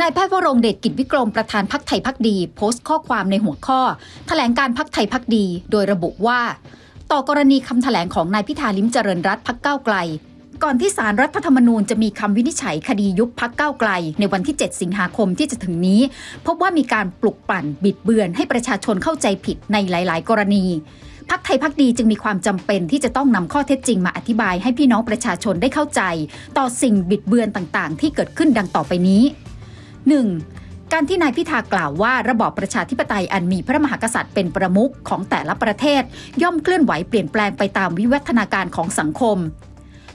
นายแพทย์วรงเดชกิจวิกรมประธานพักไทยพักดี โพสต์ข้อความในหัวข้อ แถลงการพักไทยพักดี โดยระบุว่า ต่อกรณีคำแถลงของนายพิธาลิมเจริญรัตพักเก้าไกล ก่อนที่สารรัฐธรรมนูญจะมีคำวินิจฉัยคดียุบพักเก้าไกล ในวันที่ 7 สิงหาคมที่จะถึงนี้ พบว่ามีการปลุกปั่นบิดเบือนให้ประชาชนเข้าใจผิดในหลาย ๆ กรณีพักไทยพักดีจึงมีความจำเป็นที่จะต้องนำข้อเท็จจริงมาอธิบายให้พี่น้องประชาชนได้เข้าใจ ต่อสิ่งบิดเบือนต่างๆ ที่เกิดขึ้นดังต่อไปนี้ 1. การที่นายพิธากล่าวว่าระบอบประชาธิปไตยอันมีพระมหากษัตริย์เป็นประมุขของแต่ละประเทศ ย่อมเคลื่อนไหวเปลี่ยนแปลงไปตามวิวัฒนาการของสังคม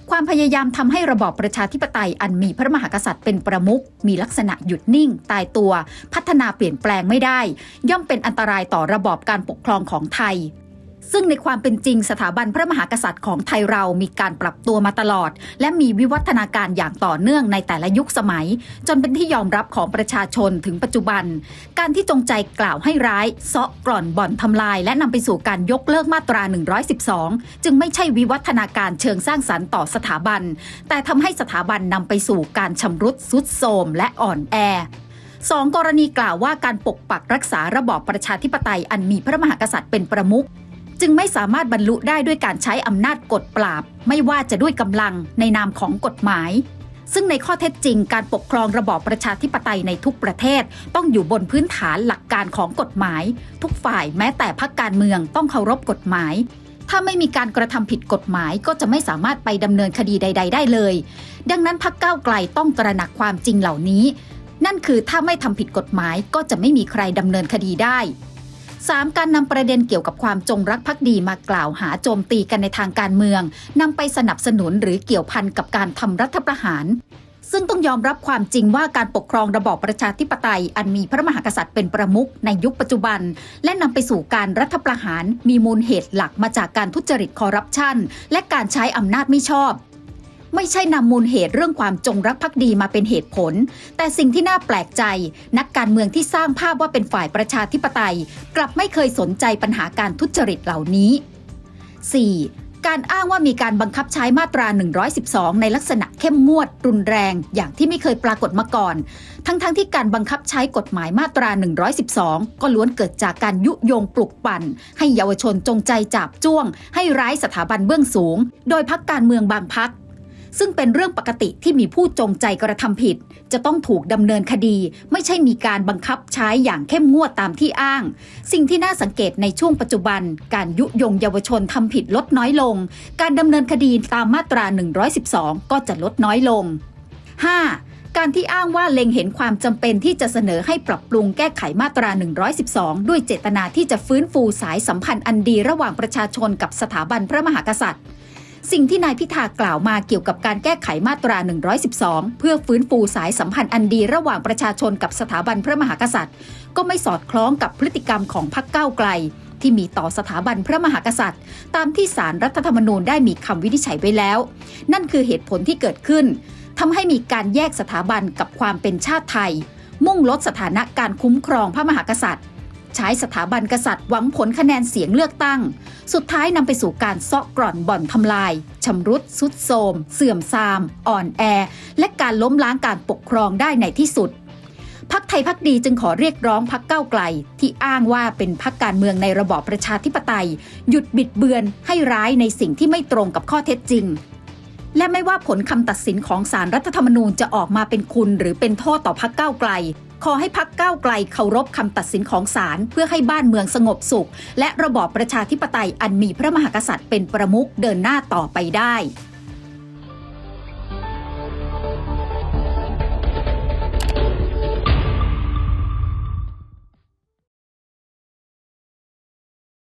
ความพยายามทำให้ระบอบประชาธิปไตยอันมีพระมหากษัตริย์เป็นประมุขมีลักษณะหยุดนิ่ง ตายตัว พัฒนาเปลี่ยนแปลงไม่ได้ ย่อมเป็นอันตรายต่อระบอบการปกครองของไทย ซึ่งในความเป็นจริงสถาบันพระมหากษัตริย์ของไทยเรามีการปรับตัวมาตลอด และมีวิวัฒนาการอย่างต่อเนื่องในแต่ละยุคสมัย จนเป็นที่ยอมรับของประชาชนถึงปัจจุบัน การที่จงใจกล่าวให้ร้ายเซาะกร่อนบ่อนทำลาย และนำไปสู่การยกเลิกมาตรา 112 จึงไม่ใช่วิวัฒนาการเชิงสร้างสรรค์ต่อสถาบัน แต่ทำให้สถาบันนำไปสู่การชำรุดสุดโทรมและอ่อนแอสองกรณีกล่าวว่าการปกปักรักษาระบอบประชาธิปไตยอันมีพระมหากษัตริย์เป็นประมุข จึงไม่สามารถบรรลุได้ด้วยการใช้อำนาจกดปราบ ไม่ว่าจะด้วยกำลังในนามของกฎหมาย ซึ่งในข้อเท็จจริงการปกครองระบอบประชาธิปไตยในทุกประเทศ ต้องอยู่บนพื้นฐานหลักการของกฎหมาย ทุกฝ่ายแม้แต่พรรคการเมืองต้องเคารพกฎหมายถ้าไม่มีการกระทำผิดกฎหมายก็จะไม่สามารถไปดำเนินคดีใด ๆ ได้เลย ดังนั้นพรรคก้าวไกลต้องตระหนักความจริงเหล่านี้ นั่นคือถ้าไม่ทำผิดกฎหมายก็จะไม่มีใครดำเนินคดีได้ 3. การนำประเด็นเกี่ยวกับความจงรักภักดีมากล่าวหาโจมตีกันในทางการเมืองนำไปสนับสนุนหรือเกี่ยวพันกับการทำรัฐประหาร ซึ่งต้องยอมรับความจริงว่าการปกครองระบอบประชาธิปไตย อันมีพระมหากษัตริย์เป็นประมุขในยุคปัจจุบัน และนำไปสู่การรัฐประหาร มีมูลเหตุหลักมาจากการทุจริตคอร์รัปชันและการใช้อำนาจไม่ชอบ ไม่ใช่นำมูลเหตุเรื่องความจงรักภักดีมาเป็นเหตุผล แต่สิ่งที่น่าแปลกใจ นักการเมืองที่สร้างภาพว่าเป็นฝ่ายประชาธิปไตย กลับไม่เคยสนใจปัญหาการทุจริตเหล่านี้ 4. การอ้างว่ามีการบังคับใช้มาตรา 112 ในลักษณะเข้มงวด รุนแรง อย่างที่ไม่เคยปรากฏมาก่อน ทั้งๆทที่การบังคับใช้กฎหมายมาตรา 112 ก็ล้วนเกิดจากการยุยงปลุกปั่น ให้เยาวชนจงใจจับจ้วง ให้ร้ายสถาบันเบื้องสูง โดยพักการเมืองบางพัก ซึ่งเป็นเรื่องปกติที่มีผู้จงใจกระทำผิด จะต้องถูกดำเนินคดี ไม่ใช่มีการบังคับใช้อย่างเข้มงวดตามที่อ้าง สิ่งที่น่าสังเกตในช่วงปัจจุบัน การยุยงเยาวชนทำผิดลดน้อยลง การดำเนินคดีตามมาตรา 112 ก็จะลดน้อยลง 5. การที่อ้างว่าเล็งเห็นความจำเป็นที่จะเสนอให้ปรับปรุงแก้ไขมาตรา 112 ด้วยเจตนาที่จะฟื้นฟูสายสัมพันธ์อันดีระหว่างประชาชนกับสถาบันพระมหากษัตริย์ สิ่งที่นายพิธากล่าวมาเกี่ยวกับการแก้ไขมาตรา 112 เพื่อฟื้นฟูสายสัมพันธ์อันดีระหว่างประชาชนกับสถาบันพระมหากษัตริย์ ก็ไม่สอดคล้องกับพฤติกรรมของพรรคก้าวไกล ที่มีต่อสถาบันพระมหากษัตริย์ ตามที่สารรัฐธรรมนูญได้มีคำวินิจฉัยไว้แล้ว นั่นคือเหตุผลที่เกิดขึ้นทำให้มีการแยกสถาบันกับความเป็นชาติไทย มุ่งลดสถานะการคุ้มครองพระมหากษัตริย์ ใช้สถาบันกษัตริย์หวังผลคะแนนเสียงเลือกตั้ง สุดท้ายนำไปสู่การเซาะกร่อนบ่อนทำลายชำรุดสุดโทมเสื่อมทราม อ่อนแอ และการล้มล้างการปกครองได้ในที่สุดพักไทยพักดีจึงขอเรียกร้องพักเก้าไกล ที่อ้างว่าเป็นพักการเมืองในระบอบประชาธิปไตย หยุดบิดเบือนให้ร้ายในสิ่งที่ไม่ตรงกับข้อเท็จจริง และไม่ว่าผลคำตัดสินของสารรัฐธรรมนูญจะออกมาเป็นคุณหรือเป็นโทษต่อพักเก้าไกล ขอให้พักก้าวไกลเคารพคำตัดสินของศาลเพื่อให้บ้านเมืองสงบสุข และระบอบประชาธิปไตยอันมีพระมหากษัตริย์เป็นประมุขเดินหน้าต่อไปได้